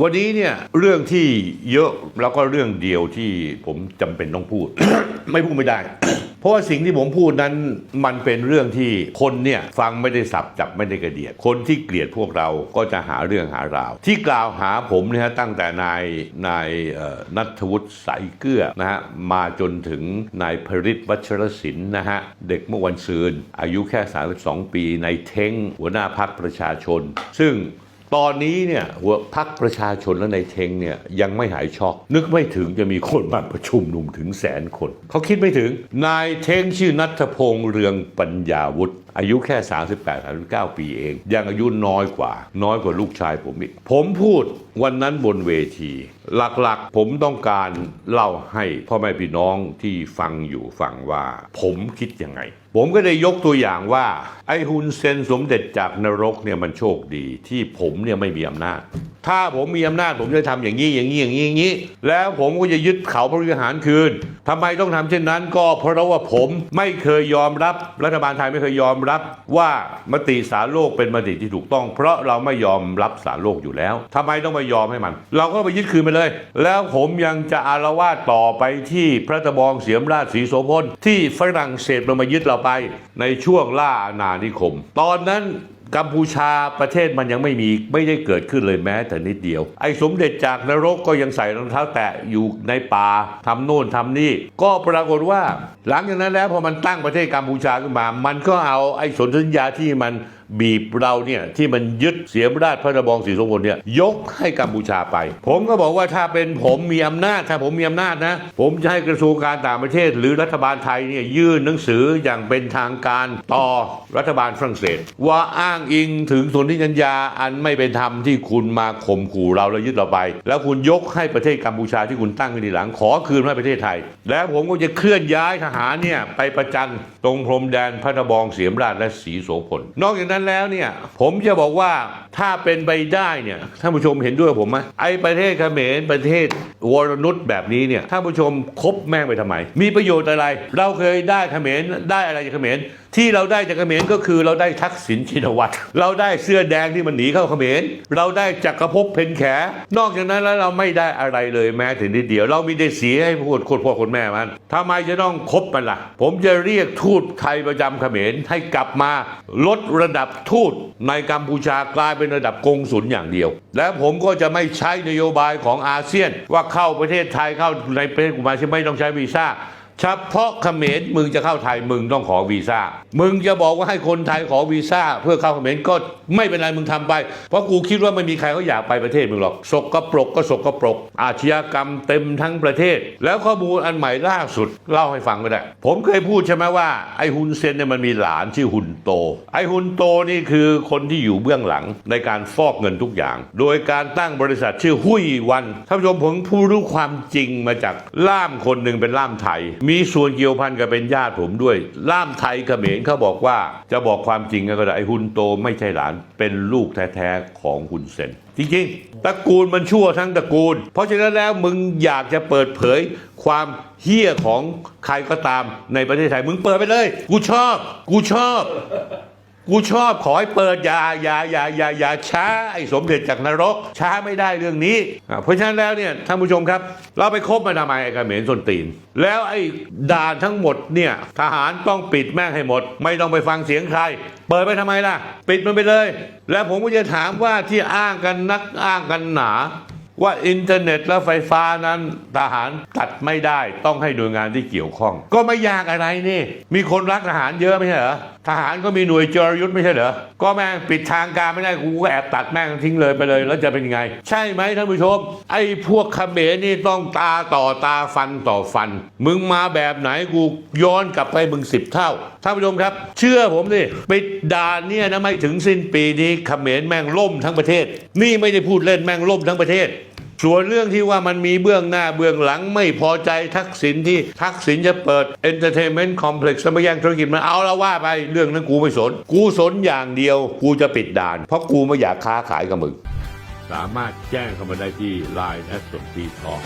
วันนี้เนี่ยเรื่องที่เยอะแล้วก็เรื่องเดียวที่ผมจำเป็นต้องพูด ไม่พูดไม่ได้ เพราะว่าสิ่งที่ผมพูดนั้นมันเป็นเรื่องที่คนเนี่ยฟังไม่ได้สับจับไม่ได้กระเดียด คนที่เกลียดพวกเราก็จะหาเรื่องหาราว ที่กล่าวหาผมเนี่ยฮะตั้งแต่นายนายนัทวุฒิสายเกลือนะฮะมาจนถึงนายพริตวัชรศิลป์นะฮะเด็กเมื่อวันซืนอายุแค่ 32 ปีในายเท้งหัวหน้าพักประชาชน ซึ่ง ตอนนี้เนี่ยหัวพักประชาชนและในเทงเนี่ยยังไม่หายช็อก นึกไม่ถึงจะมีคนมาประชุมนุมถึงแสนคน เขาคิดไม่ถึง นายเทงชื่อนัทพงษ์เรืองปัญญาวุฒิอายุแค่ 38-39 ปีเอง ยังอายุน้อยกว่า น้อยกว่าลูกชายผมอีก ผมพูดวันนั้นบนเวที หลักๆ ผมต้องการเล่าให้พ่อแม่พี่น้องที่ฟังอยู่ฟังว่า ผมคิดยังไง ผมก็ได้ยกตัวอย่างว่า ไอ้ฮุนเซนสมเด็จจากนรกเนี่ยมันโชคดีที่ผมเนี่ยไม่มีอำนาจ ถ้าผมมีอำนาจผมจะทำอย่างนี้อย่างนี้อย่างนี้อย่างนี้ แล้วผมก็จะยึดเขาพระวิหารคืนทำไมต้องทำเช่นนั้น ก็เพราะว่าผมไม่เคยยอมรับ รัฐบาลไทยไม่เคยยอมรับว่ามติสารโลกเป็นมติที่ถูกต้อง เพราะเราไม่ยอมรับสารโลกอยู่แล้วทำไมต้องไปยอมให้มัน เราก็ไปยึดคืนไปเลย แล้วผมยังจะอารวาสต่อไปที่พระตะบองเสียมราชสีโสพลที่ฝรั่งเศสมันมายึดเราไป ในช่วงล่าอาณานิคม ตอนนั้น กัมพูชาประเทศมันยังไม่มีไม่ได้เกิดขึ้นเลยแม้แต่นิดเดียว ไอ้สมเด็จจากนรกก็ยังใส่รองเท้าแตะอยู่ในป่าทำโน่นทำนี่ ก็ปรากฏว่า หลังจากนั้นแล้วพอมันตั้งประเทศกัมพูชาขึ้นมา มันก็เอาไอ้สนธิสัญญาที่มัน บีบเราเนี่ยที่มันยึดเสียมราชพระตะบองสีสมพลเนี่ยยกให้กัมพูชาไป ผมก็บอกว่าถ้าเป็นผมมีอำนาจถ้าผมมีอำนาจนะ ผมจะให้กระทรวงการต่างประเทศ หรือรัฐบาลไทยเนี่ยยื่นหนังสืออย่างเป็นทางการต่อรัฐบาลฝรั่งเศส ว่าอ้างอิงถึงสนธิสัญญาอันไม่เป็นธรรมที่คุณมาข่มขู่เราแล้วยึดเราไป แล้วคุณยกให้ประเทศกัมพูชาที่คุณตั้งขึ้นทีหลังขอคืนให้ประเทศไทย แล้วผมก็จะเคลื่อนย้ายทหารเนี่ยไปประจันตรงพรมแดนพระตะบองเสียมราชและศรีโสพลนอกจากนั้นแล้วเนี่ยผมจะบอกว่าถ้าเป็นไปได้เนี่ยท่านผู้ชมเห็นด้วยผมไหมไอ้ประเทศเขมรประเทศวรนุษย์แบบนี้เนี่ยท่านผู้ชมคบแม่งไปทำไม มีประโยชน์อะไร เราเคยได้เขมรได้อะไรจากเขมร ที่เราได้จากเขมรก็คือเราได้ทักษิณชินวัตรเราได้เสื้อแดงที่มันหนีเข้าเขมรเราได้จักรภพเพนแข นอกจากนั้นแล้วเราไม่ได้อะไรเลยแม้แต่นิดเดียว เรามีได้เสียให้พูดคนพ่อคนแม่มันทำไมจะต้องคบมันล่ะ ผมจะเรียกทูตไทยประจำเขมรให้กลับมาลดระดับทูตในกัมพูชากลายเป็นระดับกงสุลอย่างเดียว และผมก็จะไม่ใช้นโยบายของอาเซียนว่าเข้าประเทศไทยเข้าในประเทศกุมาที่ไม่ต้องใช้วีซ่า เฉพาะเขมรมึงจะเข้าไทยมึงต้องขอวีซ่า มึงจะบอกว่าให้คนไทยขอวีซ่า เพื่อเข้าเขมรก็ไม่เป็นไรมึงทำไป เพราะกูคิดว่าไม่มีใครเขาอยากไปประเทศมึงหรอกสกปรกก็สกปรก อาชญากรรมเต็มทั้งประเทศ แล้วข้อมูลอันใหม่ล่าสุดเล่าให้ฟังก็ได้ ผมเคยพูดใช่ไหมว่าไอ้ฮุนเซนเนี่ยมันมีหลานชื่อฮุนโต ไอ้ฮุนโตนี่คือคนที่อยู่เบื้องหลังในการฟอกเงินทุกอย่าง โดยการตั้งบริษัทชื่อหุยวันท่านผู้ชมผมผู้รู้ความจริงมาจากล่ามคนหนึ่งเป็นล่ามไทยมีส่วนเกี่ยวพันกับเป็นญาติผมด้วย ล่ามไทยเขมรเขาบอกว่าจะบอกความจริงก็ได้ไอ้ฮุนโตไม่ใช่หลาน เป็นลูกแท้ๆของฮุนเซนจริงๆตระกูลมันชั่วทั้งตระกูล เพราะฉะนั้นแล้วมึงอยากจะเปิดเผยความเฮี้ยของใครก็ตามในประเทศไทยมึงเปิดไปเลย กูชอบ กูชอบ กูชอบขอให้เปิดอย่าอย่าอย่าอย่าอย่าช้าไอ้สมเด็จจากนรก ช้าไม่ได้เรื่องนี้ เพราะฉะนั้นแล้วเนี่ยท่านผู้ชมครับ เราไปคบมาทำไมไอ้การเขมรส้นตีน แล้วไอ้ด่านทั้งหมดเนี่ยทหารต้องปิดแม่งให้หมด ไม่ต้องไปฟังเสียงใคร เปิดไปทำไมล่ะ ปิดมันไปเลย แล้วผมก็จะถามว่าที่อ้างกันนักอ้างกันหนาว่าอินเทอร์เน็ตและไฟฟ้านั้นทหารตัดไม่ได้ต้องให้หน่วยงานที่เกี่ยวข้อง ก็ไม่ยากอะไรนี่ มีคนรักทหารเยอะไม่ใช่เหรอทหารก็มีหน่วยจรยุทธ์ไม่ใช่เหรอ ก็แม่งปิดทางการไม่ได้กูก็แอบตัดแม่งทิ้งเลยไปเลย แล้วจะเป็นไง ใช่ไหมท่านผู้ชม ไอ้พวกเขมรนี่ต้องตาต่อตาฟันต่อฟัน มึงมาแบบไหนกูย้อนกลับไปมึงสิบเท่าท่านผู้ชมครับ เชื่อผมสิปิดด่านเนี่ยนะไม่ถึงสิ้นปีนี้เขมรแม่งล่มทั้งประเทศ นี่ไม่ได้พูดเล่นแม่งล่มทั้งประเทศ ส่วนเรื่องที่ว่ามันมีเบื้องหน้าเบื้องหลังไม่พอใจทักษิณที่ทักษิณจะเปิดเอนเตอร์เทนเมนต์คอมเพล็กซ์สมัยยังธุรกิจมันเอาละว่าไปเรื่องนั้นกูไม่สน กูสนอย่างเดียว กูจะปิดด่าน เพราะกูไม่อยากค้าขายกับมึง สามารถแจ้งเข้ามาได้ที่ Line แอดสนทีทอง